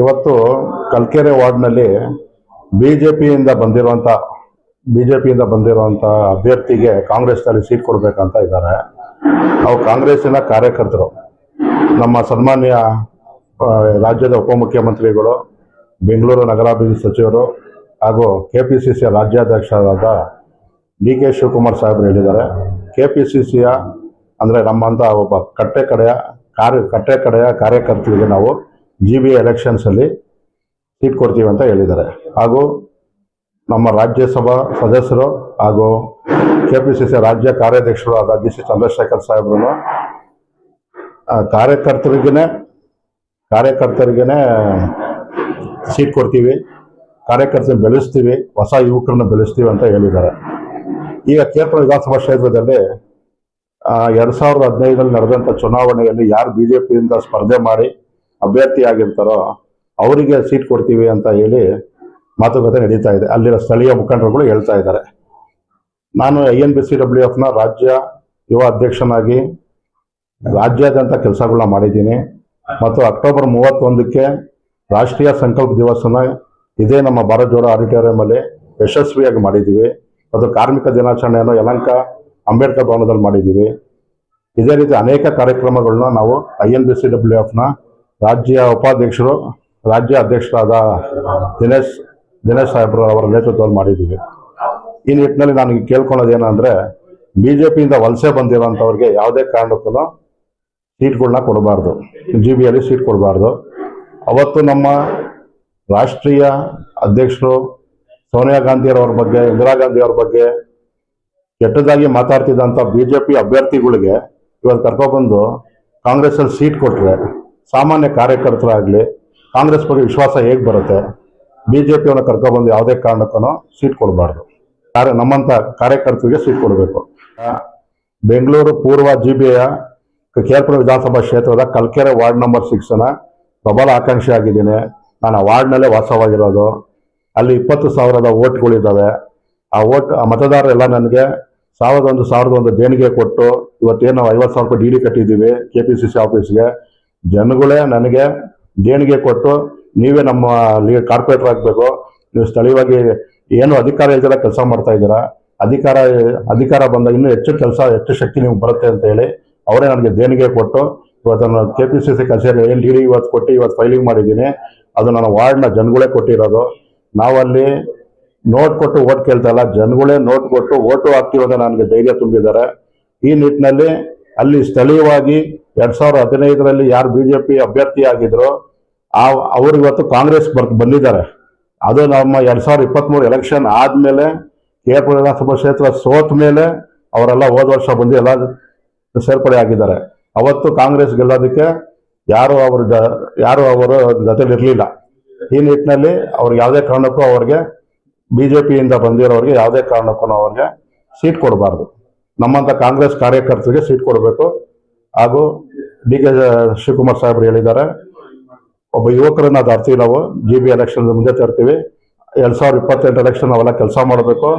ಇವತ್ತು ಕಲ್ಕೆರೆ ವಾರ್ಡ್ನಲ್ಲಿ B J ಪಿಯಿಂದ ಬಂದಿರುವಂಥ ಬಿ ಜೆ ಪಿಯಿಂದ ಬಂದಿರುವಂಥ ಅಭ್ಯರ್ಥಿಗೆ ಕಾಂಗ್ರೆಸ್ನಲ್ಲಿ ಸೀಟ್ ಕೊಡಬೇಕಂತ ಇದ್ದಾರೆ. ಅವು ಕಾಂಗ್ರೆಸ್ಸಿನ ಕಾರ್ಯಕರ್ತರು. ನಮ್ಮ ಸನ್ಮಾನ್ಯ ರಾಜ್ಯದ ಉಪಮುಖ್ಯಮಂತ್ರಿಗಳು, ಬೆಂಗಳೂರು ನಗರಾಭಿವೃದ್ಧಿ ಸಚಿವರು ಹಾಗೂ ಕೆ ಪಿ ಸಿ ಸಿಯ ರಾಜ್ಯಾಧ್ಯಕ್ಷರಾದ ಡಿ ಕೆ ಶಿವಕುಮಾರ್ ಸಾಹೇಬರು ಹೇಳಿದ್ದಾರೆ. ಕೆ ಪಿ ಸಿ ಸಿಯ ಅಂದರೆ ನಮ್ಮಂಥ ಒಬ್ಬ ಕಟ್ಟೆ ಕಡೆಯ, ಕಾರ್ಯ, ಕಟ್ಟೆ ಕಡೆಯ ಕಾರ್ಯಕರ್ತರಿಗೆ ನಾವು ಜಿ ಬಿ ಎಲೆಕ್ಷನ್ಸಲ್ಲಿ ಸೀಟ್ ಕೊಡ್ತೀವಿ ಅಂತ ಹೇಳಿದ್ದಾರೆ. ಹಾಗೂ ನಮ್ಮ ರಾಜ್ಯಸಭಾ ಸದಸ್ಯರು ಹಾಗೂ ಕೆ ಪಿ ಸಿ ಸಿ ರಾಜ್ಯ ಕಾರ್ಯಾಧ್ಯಕ್ಷರು ಆದ ಡಿ ಸಿ ಚಂದ್ರಶೇಖರ್ ಸಾಹೇಬ್ರು ಕಾರ್ಯಕರ್ತರಿಗೇ ಕಾರ್ಯಕರ್ತರಿಗೇ ಸೀಟ್ ಕೊಡ್ತೀವಿ. ಕಾರ್ಯಕರ್ತರನ್ನ ಬೆಳೆಸ್ತೀವಿ. ಹೊಸ ಯುವಕರನ್ನ ಬೆಳೆಸ್ತೀವಿ ಅಂತ ಹೇಳಿದ್ದಾರೆ. ಈಗ ಕೇರಳ ವಿಧಾನಸಭಾ ಕ್ಷೇತ್ರದಲ್ಲಿ ಎರಡು ಸಾವಿರದ ಹದಿನೈದರಲ್ಲಿ ನಡೆದಂಥ ಚುನಾವಣೆಯಲ್ಲಿ ಯಾರು ಬಿ ಜೆ ಪಿಯಿಂದ ಸ್ಪರ್ಧೆ ಮಾಡಿ ಅಭ್ಯರ್ಥಿ ಆಗಿರ್ತಾರೋ ಅವರಿಗೆ ಸೀಟ್ ಕೊಡ್ತೀವಿ ಅಂತ ಹೇಳಿ ಮಾತುಕತೆ ನಡೀತಾ ಇದೆ. ಅಲ್ಲಿರೋ ಸ್ಥಳೀಯ ಮುಖಂಡರುಗಳು ಹೇಳ್ತಾ ಇದ್ದಾರೆ. ನಾನು I N B C W ಎಫ್ನ ರಾಜ್ಯ ಯುವ ಅಧ್ಯಕ್ಷನಾಗಿ ರಾಜ್ಯಾದ್ಯಂತ ಕೆಲಸಗಳನ್ನ ಮಾಡಿದ್ದೀನಿ. ಮತ್ತು ಅಕ್ಟೋಬರ್ ಮೂವತ್ತೊಂದಕ್ಕೆ ರಾಷ್ಟ್ರೀಯ ಸಂಕಲ್ಪ ದಿವಸನ ಇದೇ ನಮ್ಮ ಭಾರತ್ ಜೋಡೋ ಆಡಿಟೋರಿಯಮಲ್ಲಿ ಯಶಸ್ವಿಯಾಗಿ ಮಾಡಿದ್ದೀವಿ. ಮತ್ತು ಕಾರ್ಮಿಕ ದಿನಾಚರಣೆಯನ್ನು ಯಲಂಕ ಅಂಬೇಡ್ಕರ್ ಭವನದಲ್ಲಿ ಮಾಡಿದ್ದೀವಿ. ಇದೇ ರೀತಿ ಅನೇಕ ಕಾರ್ಯಕ್ರಮಗಳನ್ನ ನಾವು I N B C W ಎಫ್ನ ರಾಜ್ಯ ಉಪಾಧ್ಯಕ್ಷರು, ರಾಜ್ಯ ಅಧ್ಯಕ್ಷರಾದ ದಿನೇಶ್ ದಿನೇಶ್ ಸಾಹೇಬ್ರು ಅವರ ನೇತೃತ್ವದಲ್ಲಿ ಮಾಡಿದ್ದೀವಿ. ಈ ನಿಟ್ಟಿನಲ್ಲಿ ನಾನು ಕೇಳ್ಕೊಳ್ಳೋದು ಏನಂದ್ರೆ ಬಿ ಜೆ ಪಿಯಿಂದ ವಲಸೆ ಬಂದಿರೋಂಥವ್ರಿಗೆ ಯಾವುದೇ ಕಾರಣಕ್ಕೂ ಸೀಟ್ಗಳನ್ನ ಕೊಡಬಾರ್ದು. ಜಿ ಬಿಯಲ್ಲಿ ಸೀಟ್ ಕೊಡಬಾರ್ದು. ಅವತ್ತು ನಮ್ಮ ರಾಷ್ಟ್ರೀಯ ಅಧ್ಯಕ್ಷರು ಸೋನಿಯಾ ಗಾಂಧಿಯವರ ಬಗ್ಗೆ, ಇಂದಿರಾ ಗಾಂಧಿಯವ್ರ ಬಗ್ಗೆ ಕೆಟ್ಟದಾಗಿ ಮಾತಾಡ್ತಿದ್ದಂಥ ಬಿ ಜೆ ಪಿ ಅಭ್ಯರ್ಥಿಗಳಿಗೆ ಇವತ್ತು ಕರ್ಕೊಬಂದು ಕಾಂಗ್ರೆಸ್ಸಲ್ಲಿ ಸೀಟ್ ಕೊಟ್ಟರೆ ಸಾಮಾನ್ಯ ಕಾರ್ಯಕರ್ತರಾಗಲಿ ಕಾಂಗ್ರೆಸ್ ಬಗ್ಗೆ ವಿಶ್ವಾಸ ಹೇಗೆ ಬರುತ್ತೆ? ಬಿ ಜೆ ಪಿಯವನ್ನ ಕರ್ಕೊಬಂದು ಯಾವುದೇ ಕಾರಣಕ್ಕೂ ಸೀಟ್ ಕೊಡಬಾರ್ದು. ಕಾರ್ಯ ನಮ್ಮಂಥ ಕಾರ್ಯಕರ್ತರಿಗೆ ಸೀಟ್ ಕೊಡಬೇಕು. ಬೆಂಗಳೂರು ಪೂರ್ವ ಜಿ ಬಿಯ ಕೇರ್ಪುರ ವಿಧಾನಸಭಾ ಕ್ಷೇತ್ರದ ಕಲ್ಕೆರೆ ವಾರ್ಡ್ ನಂಬರ್ ಸಿಕ್ಸ್ನ ಪ್ರಬಲ ಆಕಾಂಕ್ಷಿ ಆಗಿದ್ದೀನಿ. ನಾನು ಆ ವಾರ್ಡ್ನಲ್ಲೇ ವಾಸವಾಗಿರೋದು. ಅಲ್ಲಿ ಇಪ್ಪತ್ತು ಸಾವಿರದ ಓಟ್ಗಳಿದ್ದಾವೆ ಆ ಓಟ್ ಆ ಮತದಾರರೆಲ್ಲ ನನಗೆ ಸಾವಿರದ ಒಂದು ಸಾವಿರದ ಒಂದು ದೇಣಿಗೆ ಕೊಟ್ಟು ಇವತ್ತೇನು ಐವತ್ತು ಸಾವಿರ ರೂಪಾಯಿ ಡಿ ಡಿ ಕಟ್ಟಿದ್ದೀವಿ, ಕೆ ಪಿ ಸಿ ಸಿ ಆಫೀಸ್ಗೆ. ಜನಗಳೇ ನನಗೆ ದೇಣಿಗೆ ಕೊಟ್ಟು ನೀವೇ ನಮ್ಮ ಕಾರ್ಪೊರೇಟರ್ ಆಗಬೇಕು. ನೀವು ಸ್ಥಳೀಯವಾಗಿ ಏನು ಅಧಿಕಾರ ಇಲ್ದಿರ ಕೆಲಸ ಮಾಡ್ತಾ ಇದ್ದೀರಾ? ಅಧಿಕಾರ ಅಧಿಕಾರ ಬಂದ ಇನ್ನೂ ಹೆಚ್ಚು ಕೆಲಸ, ಹೆಚ್ಚು ಶಕ್ತಿ ನಿಮ್ಗೆ ಬರುತ್ತೆ ಅಂತ ಹೇಳಿ ಅವರೇ ನನಗೆ ದೇಣಿಗೆ ಕೊಟ್ಟು ಇವತ್ತು ನಾನು ಕೆ ಪಿ ಸಿ ಸಿ ಕಚೇರಿ ಏನು ಡಿ ಇವತ್ತು ಕೊಟ್ಟು ಇವತ್ತು ಫೈಲಿಂಗ್ ಮಾಡಿದ್ದೀನಿ. ಅದು ನನ್ನ ವಾರ್ಡ್ನ ಜನಗಳೇ ಕೊಟ್ಟಿರೋದು. ನಾವಲ್ಲಿ ನೋಟ್ ಕೊಟ್ಟು ಓಟ್ ಕೇಳ್ತಾ ಇಲ್ಲ. ಜನಗಳೇ ನೋಟ್ ಕೊಟ್ಟು ಓಟು ಹಾಕ್ತೀವಿ ಅಂತ ನನಗೆ ಧೈರ್ಯ ತುಂಬಿದ್ದಾರೆ. ಈ ನಿಟ್ಟಿನಲ್ಲಿ ಅಲ್ಲಿ ಸ್ಥಳೀಯವಾಗಿ ಎರಡ್ ಸಾವಿರದ ಹದಿನೈದರಲ್ಲಿ ಯಾರು ಬಿಜೆಪಿ ಅಭ್ಯರ್ಥಿ ಆಗಿದ್ರು ಆ ಅವರು ಇವತ್ತು ಕಾಂಗ್ರೆಸ್ ಬರ್ ಬಂದಿದ್ದಾರೆ. ಅದು ನಮ್ಮ ಎರಡ್ ಸಾವಿರದ ಇಪ್ಪತ್ಮೂರು ಎಲೆಕ್ಷನ್ ಆದ್ಮೇಲೆ ಕೇರಳ ವಿಧಾನಸಭಾ ಕ್ಷೇತ್ರ ಸೋತ ಮೇಲೆ ಅವರೆಲ್ಲ ಹೋದ ವರ್ಷ ಬಂದು ಎಲ್ಲ ಸೇರ್ಪಡೆ ಆಗಿದ್ದಾರೆ. ಅವತ್ತು ಕಾಂಗ್ರೆಸ್ ಗೆಲ್ಲೋದಕ್ಕೆ ಯಾರು ಅವರು ಜ- ಯಾರು ಅವರು ಜೊತೆಲಿ ಇರಲಿಲ್ಲ ಈ ನಿಟ್ಟಿನಲ್ಲಿ ಅವ್ರಿಗೆ ಯಾವುದೇ ಕಾರಣಕ್ಕೂ ಅವ್ರಿಗೆ ಬಿಜೆಪಿಯಿಂದ ಬಂದಿರೋರಿಗೆ ಯಾವುದೇ ಕಾರಣಕ್ಕೂ ಅವ್ರಿಗೆ ಸೀಟ್ ಕೊಡಬಾರ್ದು. ನಮ್ಮಂಥ ಕಾಂಗ್ರೆಸ್ ಕಾರ್ಯಕರ್ತರಿಗೆ ಸೀಟ್ ಕೊಡಬೇಕು. ಹಾಗೂ ಡಿ ಕೆ ಶಿವಕುಮಾರ್ ಸಾಹೇಬರು ಹೇಳಿದ್ದಾರೆ. ಒಬ್ಬ ಯುವಕರನ್ನ ತರ್ತೀವಿ ನಾವು. ಜಿ ಬಿ ಎಲೆಕ್ಷನ್ ಮುಂದೆ ತರ್ತೀವಿ. ಎರಡ್ ಸಾವಿರದ ಇಪ್ಪತ್ತೆಂಟು ಎಲೆಕ್ಷನ್ ನಾವೆಲ್ಲ ಕೆಲಸ ಮಾಡಬೇಕು.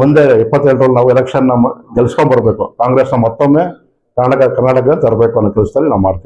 ಮುಂದೆ ಇಪ್ಪತ್ತೆಂಟರಲ್ಲಿ ನಾವು ಎಲೆಕ್ಷನ್ ಗೆಲ್ಸ್ಕೊಂಡ್ ಬರ್ಬೇಕು. ಕಾಂಗ್ರೆಸ್ನ ಮತ್ತೊಮ್ಮೆ, ಕರ್ನಾಟಕ ಕರ್ನಾಟಕ ತರಬೇಕು ಅನ್ನೋ ಕೆಲಸದಲ್ಲಿ ನಾವು ಮಾಡ್ತೀವಿ.